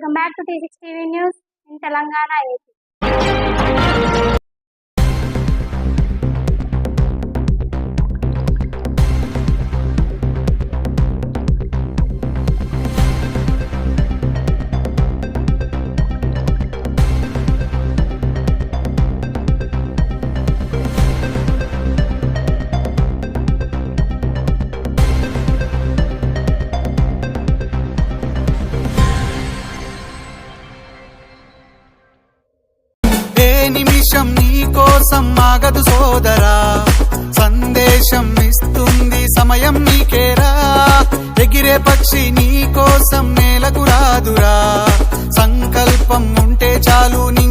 welcome back to T six TV news in Telangana AP నిమిషం నీ కోసం ఆగదు సోదరా. సందేశం ఇస్తుంది సమయం నీకేరా. ఎగిరే పక్షి నీ కోసం నేలకు రాదురా. సంకల్పం ఉంటే చాలు నీ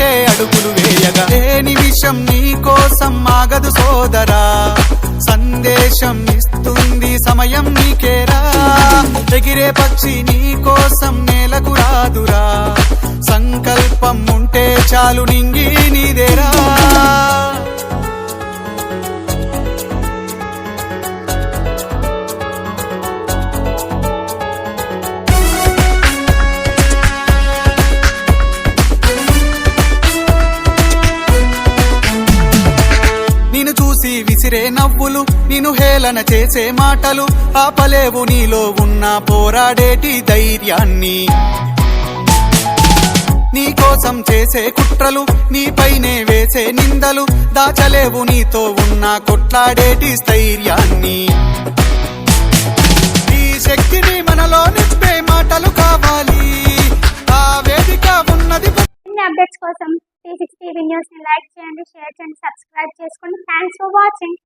నీ అడుగులు వేయగా. లేని నిమిషం నీ కోసం ఆగదు సోదరా. సందేశం ఇస్తుంది సమయం నీకేరా. ఎగిరే పక్షి నీ కోసం నేలకు రాదురా. సంకల్పం ఉంటే చాలు నింగి నీదేరా. విసిరే నవ్వులు నిన్ను హేళన చేసే మాటలు. ఆపలేవు నీలో ఉన్న పోరాడేటి ధైర్యాన్ని. నీ కోసం చేసే కుట్రలు నీపైనే వేసే నిందలు. దాచలేవు నీతో ఉన్న కొట్లాడేటి స్థైర్యాన్ని. ఈ శక్తిని మనలో నింపే మాటలు కావాలి. ఆ వేదిక ఉన్నది అప్డేట్స్ కోసం త్రీ సిక్స్ టీవీ లైక్ చేయండి షేర్ చేయండి సబ్స్క్రైబ్ చేసుకోండి థ్యాంక్స్ ఫర్ వాచింగ్